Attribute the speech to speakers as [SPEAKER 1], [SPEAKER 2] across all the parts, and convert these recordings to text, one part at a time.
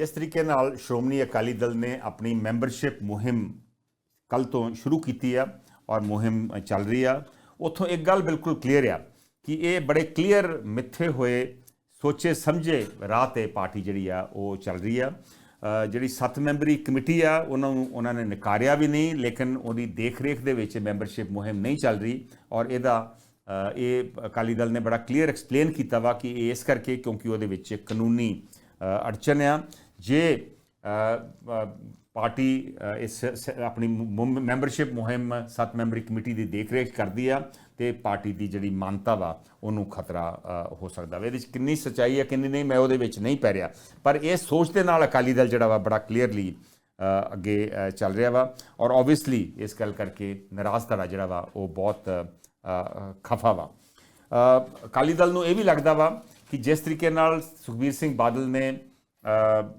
[SPEAKER 1] ਜਿਸ ਤਰੀਕੇ ਨਾਲ ਸ਼੍ਰੋਮਣੀ ਅਕਾਲੀ ਦਲ ਨੇ ਆਪਣੀ ਮੈਂਬਰਸ਼ਿਪ ਮੁਹਿੰਮ ਕੱਲ ਤੋਂ ਸ਼ੁਰੂ ਕੀਤੀ ਆ ਔਰ ਮੁਹਿੰਮ ਚੱਲ ਰਹੀ ਆ। ਉਥੋਂ ਇੱਕ ਗੱਲ ਬਿਲਕੁਲ ਕਲੀਅਰ ਆ ਕਿ ਇਹ ਬੜੇ ਕਲੀਅਰ ਮਿੱਥੇ ਹੋਏ, ਸੋਚੇ ਸਮਝੇ ਰਾਹ ਤੇ ਪਾਰਟੀ ਜਿਹੜੀ ਆ ਉਹ ਚੱਲ ਰਹੀ ਆ। ਜਿਹੜੀ 7 ਮੈਂਬਰੀ ਕਮੇਟੀ ਆ, ਉਹਨਾਂ ਨੂੰ ਉਹਨਾਂ ਨੇ ਨਕਾਰਿਆ ਵੀ ਨਹੀਂ, ਲੇਕਿਨ ਉਹਦੀ ਦੇਖਰੇਖ ਦੇ ਵਿੱਚ ਮੈਂਬਰਸ਼ਿਪ ਮੁਹਿੰਮ ਨਹੀਂ ਚੱਲ ਰਹੀ ਔਰ ਇਹਦਾ ਇਹ ਅਕਾਲੀ ਦਲ ਨੇ ਬੜਾ ਕਲੀਅਰ ਐਕਸਪਲੇਨ ਕੀਤਾ ਵਾ ਕਿ ਇਹ ਇਸ ਕਰਕੇ ਕਿਉਂਕਿ ਉਹਦੇ ਵਿੱਚ ਕਾਨੂੰਨੀ ਅੜਚਨ ਆ। ਜੇ ਪਾਰਟੀ ਇਸ ਆਪਣੀ ਮੈਂਬਰਸ਼ਿਪ ਮੁਹਿੰਮ, ਸੱਤ ਮੈਂਬਰੀ ਕਮੇਟੀ ਦੀ ਦੇਖਰੇਖ ਕਰਦੀ ਆ ਤੇ ਪਾਰਟੀ ਦੀ ਜਿਹੜੀ ਮਾਨਤਾ ਵਾ, ਉਹਨੂੰ ਖਤਰਾ ਹੋ ਸਕਦਾ ਵਾ। ਇਹਦੇ ਵਿੱਚ ਕਿੰਨੀ ਸੱਚਾਈ ਹੈ ਕਿੰਨੀ ਨਹੀਂ, ਮੈਂ ਉਹਦੇ ਵਿੱਚ ਨਹੀਂ ਪੈ ਰਿਹਾ। ਪਰ ਇਹ ਸੋਚ ਦੇ ਨਾਲ ਅਕਾਲੀ ਦਲ ਜਿਹੜਾ ਵਾ, ਬੜਾ ਕਲੀਅਰਲੀ ਅੱਗੇ ਚੱਲ ਰਿਹਾ ਵਾ। ਔਰ ਆਬਵੀਅਸਲੀ ਇਸ ਗੱਲ ਕਰਕੇ ਨਾਰਾਜ਼ ਧੜਾ ਜਿਹੜਾ ਵਾ, ਉਹ ਬਹੁਤ ਖਫਾ ਵਾ। ਅਕਾਲੀ ਦਲ ਨੂੰ ਇਹ ਵੀ ਲੱਗਦਾ ਵਾ ਕਿ ਜਿਸ ਤਰੀਕੇ ਨਾਲ ਸੁਖਬੀਰ ਸਿੰਘ ਬਾਦਲ ਨੇ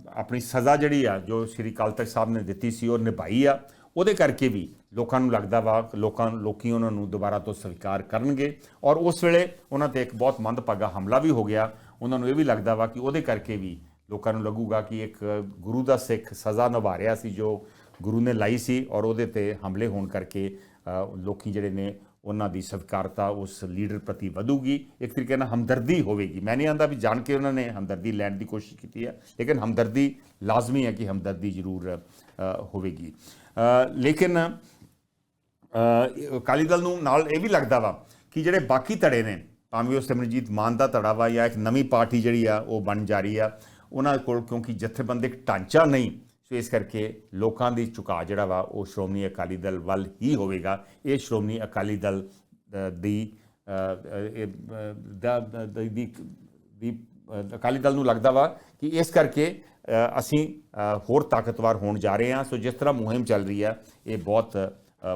[SPEAKER 1] ਆਪਣੀ ਸਜ਼ਾ ਜਿਹੜੀ ਆ ਜੋ ਸ਼੍ਰੀ ਅਕਾਲ ਤਖਤ ਸਾਹਿਬ ਨੇ ਦਿੱਤੀ ਸੀ ਉਹ ਨਿਭਾਈ ਆ। ਉਹਦੇ ਕਰਕੇ ਵੀ ਲੋਕਾਂ ਨੂੰ ਲੱਗਦਾ ਵਾ ਲੋਕਾਂ ਲੋਕੀ ਉਹਨਾਂ ਨੂੰ ਦੁਬਾਰਾ ਤੋਂ ਸਵੀਕਾਰ ਕਰਨਗੇ। ਔਰ ਉਸ ਵੇਲੇ ਉਹਨਾਂ ਤੇ ਇੱਕ ਬਹੁਤ ਮੰਦਭਾਗਾ ਹਮਲਾ ਵੀ ਹੋ ਗਿਆ। ਉਹਨਾਂ ਨੂੰ ਇਹ ਵੀ ਲੱਗਦਾ ਵਾ ਕਿ ਉਹਦੇ ਕਰਕੇ ਵੀ ਲੋਕਾਂ ਨੂੰ ਲੱਗੂਗਾ ਕਿ ਇੱਕ ਗੁਰੂ ਦਾ ਸਿੱਖ ਸਜ਼ਾ ਨਿਭਾ ਰਿਹਾ ਸੀ ਜੋ ਗੁਰੂ ਨੇ ਲਾਈ ਸੀ। ਔਰ ਉਹਦੇ ਤੇ ਹਮਲੇ ਹੋਣ ਕਰਕੇ ਅ, ਲੋਕੀ ਜਿਹੜੇ ਨੇ ਉਹਨਾਂ ਦੀ ਸਤਿਕਾਰਤਾ ਉਸ ਲੀਡਰ ਪ੍ਰਤੀ ਵਧੂਗੀ। ਇੱਕ ਤਰੀਕੇ ਨਾਲ ਹਮਦਰਦੀ ਹੋਵੇਗੀ। ਮੈਂ ਨਹੀਂ ਆਂਦਾ ਵੀ ਜਾਣ ਕੇ ਉਹਨਾਂ ਨੇ ਹਮਦਰਦੀ ਲੈਣ ਦੀ ਕੋਸ਼ਿਸ਼ ਕੀਤੀ ਹੈ, ਲੇਕਿਨ ਹਮਦਰਦੀ ਲਾਜ਼ਮੀ ਹੈ ਕਿ ਹਮਦਰਦੀ ਜ਼ਰੂਰ ਹੋਵੇਗੀ। ਲੇਕਿਨ ਅਕਾਲੀ ਦਲ ਨੂੰ ਨਾਲ ਇਹ ਵੀ ਲੱਗਦਾ ਵਾ ਕਿ ਜਿਹੜੇ ਬਾਕੀ ਧੜੇ ਨੇ, ਭਾਵੇਂ ਉਹ ਸਿਮਰਜੀਤ ਮਾਨ ਦਾ ਧੜਾ ਵਾ ਜਾਂ ਇੱਕ ਨਵੀਂ ਪਾਰਟੀ ਜਿਹੜੀ ਆ, ਉਹ ਬਣ ਜਾ ਰਹੀ ਆ, ਉਹਨਾਂ ਕੋਲ ਕਿਉਂਕਿ ਜਥੇਬੰਦਕ ਢਾਂਚਾ ਨਹੀਂ ਸੋ ਇਸ ਕਰਕੇ ਲੋਕਾਂ ਦੀ ਝੁਕਾਅ ਜਿਹੜਾ ਵਾ, ਉਹ ਸ਼੍ਰੋਮਣੀ ਅਕਾਲੀ ਦਲ ਵੱਲ ਹੀ ਹੋਵੇਗਾ। ਇਹ ਸ਼੍ਰੋਮਣੀ ਅਕਾਲੀ ਦਲ ਦੀ ਦੀ ਅਕਾਲੀ ਦਲ ਨੂੰ ਲੱਗਦਾ ਵਾ ਕਿ ਇਸ ਕਰਕੇ ਅਸੀਂ ਹੋਰ ਤਾਕਤਵਰ ਹੋਣ ਜਾ ਰਹੇ ਹਾਂ। ਸੋ ਜਿਸ ਤਰ੍ਹਾਂ ਮੁਹਿੰਮ ਚੱਲ ਰਹੀ ਹੈ ਇਹ ਬਹੁਤ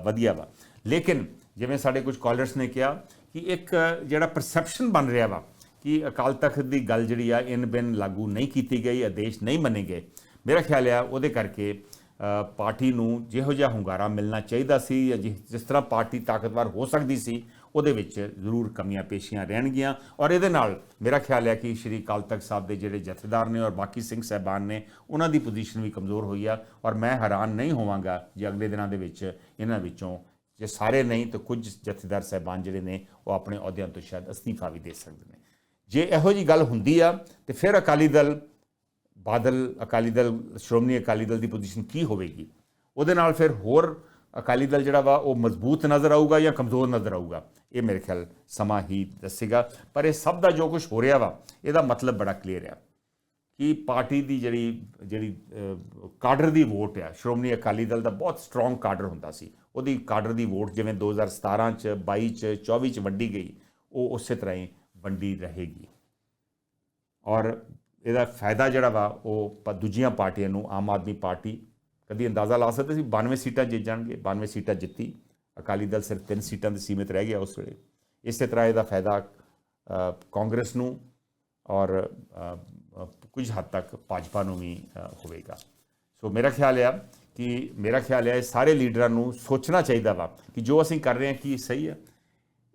[SPEAKER 1] ਵਧੀਆ ਵਾ। ਲੇਕਿਨ ਜਿਵੇਂ ਸਾਡੇ ਕੁਝ ਕਾਲਰਸ ਨੇ ਕਿਹਾ ਕਿ ਇੱਕ ਜਿਹੜਾ ਪਰਸੈਪਸ਼ਨ ਬਣ ਰਿਹਾ ਵਾ ਕਿ ਅਕਾਲ ਤਖਤ ਦੀ ਗੱਲ ਜਿਹੜੀ ਆ, ਇਨ ਬਿਨ ਲਾਗੂ ਨਹੀਂ ਕੀਤੀ ਗਈ, ਆਦੇਸ਼ ਨਹੀਂ ਮੰਨੇ ਗਏ। ਮੇਰਾ ਖਿਆਲ ਆ ਉਹਦੇ ਕਰਕੇ ਪਾਰਟੀ ਨੂੰ ਜਿਹੋ ਜਿਹਾ ਹੁੰਗਾਰਾ ਮਿਲਣਾ ਚਾਹੀਦਾ ਸੀ ਜਾਂ ਜਿਸ ਜਿਸ ਤਰ੍ਹਾਂ ਪਾਰਟੀ ਤਾਕਤਵਰ ਹੋ ਸਕਦੀ ਸੀ, ਉਹਦੇ ਵਿੱਚ ਜ਼ਰੂਰ ਕਮੀਆਂ ਪੇਸ਼ੀਆਂ ਰਹਿਣਗੀਆਂ। ਔਰ ਇਹਦੇ ਨਾਲ ਮੇਰਾ ਖਿਆਲ ਹੈ ਕਿ ਸ਼੍ਰੀ ਅਕਾਲ ਤਖਤ ਸਾਹਿਬ ਦੇ ਜਿਹੜੇ ਜਥੇਦਾਰ ਨੇ ਔਰ ਬਾਕੀ ਸਿੰਘ ਸਹਿਬਾਨ ਨੇ, ਉਹਨਾਂ ਦੀ ਪੋਜੀਸ਼ਨ ਵੀ ਕਮਜ਼ੋਰ ਹੋਈ ਆ। ਔਰ ਮੈਂ ਹੈਰਾਨ ਨਹੀਂ ਹੋਵਾਂਗਾ ਜੇ ਅਗਲੇ ਦਿਨਾਂ ਦੇ ਵਿੱਚ ਇਹਨਾਂ ਵਿੱਚੋਂ ਜੇ ਸਾਰੇ ਨਹੀਂ ਤਾਂ ਕੁਝ ਜਥੇਦਾਰ ਸਹਿਬਾਨ ਜਿਹੜੇ ਨੇ, ਉਹ ਆਪਣੇ ਅਹੁਦਿਆਂ ਤੋਂ ਸ਼ਾਇਦ ਅਸਤੀਫਾ ਵੀ ਦੇ ਸਕਦੇ ਨੇ। ਜੇ ਇਹੋ ਜੀ ਗੱਲ ਹੁੰਦੀ ਆ, ਤੇ ਫਿਰ ਅਕਾਲੀ ਦਲ ਬਾਦਲ, ਅਕਾਲੀ ਦਲ, ਸ਼੍ਰੋਮਣੀ ਅਕਾਲੀ ਦਲ ਦੀ ਪੋਜੀਸ਼ਨ ਕੀ ਹੋਵੇਗੀ? ਉਹਦੇ ਨਾਲ ਫਿਰ ਹੋਰ ਅਕਾਲੀ ਦਲ ਜਿਹੜਾ ਵਾ, ਉਹ ਮਜ਼ਬੂਤ ਨਜ਼ਰ ਆਊਗਾ ਜਾਂ ਕਮਜ਼ੋਰ ਨਜ਼ਰ ਆਊਗਾ? ਇਹ ਮੇਰੇ ਖਿਆਲ ਸਮਾਂ ਹੀ ਦੱਸੇਗਾ। ਪਰ ਇਹ ਸਭ ਦਾ ਜੋ ਕੁਝ ਹੋ ਰਿਹਾ ਵਾ, ਇਹਦਾ ਮਤਲਬ ਬੜਾ ਕਲੀਅਰ ਆ ਕਿ ਪਾਰਟੀ ਦੀ ਜਿਹੜੀ ਜਿਹੜੀ ਕਾਡਰ ਦੀ ਵੋਟ ਆ, ਸ਼੍ਰੋਮਣੀ ਅਕਾਲੀ ਦਲ ਦਾ ਬਹੁਤ ਸਟਰੋਂਗ ਕਾਡਰ ਹੁੰਦਾ ਸੀ। ਉਹਦੀ ਕਾਡਰ ਦੀ ਵੋਟ ਜਿਵੇਂ 2017 ਚ 22 ਚ 24 ਚ ਵੰਡੀ ਗਈ, ਉਹ ਉਸੇ ਤਰ੍ਹਾਂ ਹੀ ਵੰਡੀ ਰਹੇਗੀ। ਔਰ ਇਹਦਾ ਫਾਇਦਾ ਜਿਹੜਾ ਵਾ, ਉਹ ਪ- ਦੂਜੀਆਂ ਪਾਰਟੀਆਂ ਨੂੰ, ਆਮ ਆਦਮੀ ਪਾਰਟੀ ਕਦੀ ਅੰਦਾਜ਼ਾ ਲਾ ਸਕਦੇ ਸੀ 92 ਸੀਟਾਂ ਜਿੱਤ ਜਾਣਗੇ 92 ਸੀਟਾਂ ਜਿੱਤੀ। ਅਕਾਲੀ ਦਲ ਸਿਰਫ 3 ਸੀਟਾਂ ਦੇ ਸੀਮਿਤ ਰਹਿ ਗਿਆ ਉਸ ਵੇਲੇ। ਇਸੇ ਤਰ੍ਹਾਂ ਇਹਦਾ ਫਾਇਦਾ ਕਾਂਗਰਸ ਨੂੰ ਔਰ ਕੁਝ ਹੱਦ ਤੱਕ ਭਾਜਪਾ ਨੂੰ ਵੀ ਹੋਵੇਗਾ। ਸੋ ਮੇਰਾ ਖਿਆਲ ਆ ਕਿ, ਮੇਰਾ ਖਿਆਲ ਆ ਇਹ ਸਾਰੇ ਲੀਡਰਾਂ ਨੂੰ ਸੋਚਣਾ ਚਾਹੀਦਾ ਵਾ ਕਿ ਜੋ ਅਸੀਂ ਕਰ ਰਹੇ ਹਾਂ, ਕੀ ਸਹੀ ਹੈ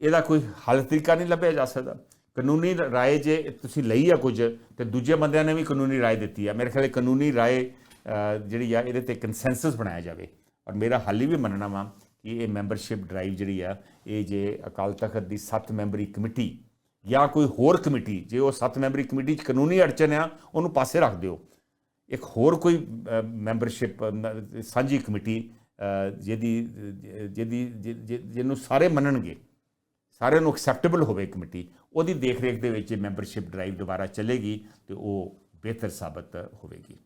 [SPEAKER 1] ਇਹਦਾ ਕੋਈ ਹੱਲ ਤਰੀਕਾ ਨਹੀਂ ਲੱਭਿਆ ਜਾ ਸਕਦਾ। ਕਾਨੂੰਨੀ ਰਾਏ ਜੇ ਤੁਸੀਂ ਲਈ ਆ ਕੁਝ, ਤੇ ਦੂਜੇ ਬੰਦਿਆਂ ਨੇ ਵੀ ਕਾਨੂੰਨੀ ਰਾਏ ਦਿੱਤੀ ਆ। ਮੇਰੇ ਖਿਆਲ ਕਾਨੂੰਨੀ ਰਾਏ ਜਿਹੜੀ ਆ, ਇਹਦੇ ਤੇ ਕੰਸੈਂਸਸ ਬਣਾਇਆ ਜਾਵੇ। ਔਰ ਮੇਰਾ ਹਾਲੀ ਵੀ ਮੰਨਣਾ ਵਾ ਕਿ ਇਹ ਮੈਂਬਰਸ਼ਿਪ ਡਰਾਈਵ ਜਿਹੜੀ ਆ, ਇਹ ਜੇ ਅਕਾਲ ਤਖਤ ਦੀ 7 ਮੈਂਬਰੀ ਕਮੇਟੀ ਜਾਂ ਕੋਈ ਹੋਰ ਕਮੇਟੀ, ਜੇ ਉਹ 7 ਮੈਂਬਰੀ ਕਮੇਟੀ 'ਚ ਕਾਨੂੰਨੀ ਅੜਚਨ ਆ, ਉਹਨੂੰ ਪਾਸੇ ਰੱਖ ਦਿਓ। ਇੱਕ ਹੋਰ ਕੋਈ ਮੈਂਬਰਸ਼ਿਪ ਸਾਂਝੀ ਕਮੇਟੀ ਜਿਹਦੀ ਜਿਹਦੀ ਜਿ- ਜਿਹਨੂੰ ਸਾਰੇ ਮੰਨਣਗੇ ਸਾਰਿਆਂ ਨੂੰ ਐਕਸੈਪਟੇਬਲ ਹੋਵੇ ਕਮੇਟੀ ਉਹਦੀ ਦੇਖ ਰੇਖ ਦੇ ਵਿੱਚ ਮੈਂਬਰਸ਼ਿਪ ਡਰਾਈਵ ਦੁਬਾਰਾ ਚੱਲੇਗੀ ਤੇ ਉਹ ਬਿਹਤਰ ਸਾਬਤ ਹੋਵੇਗੀ।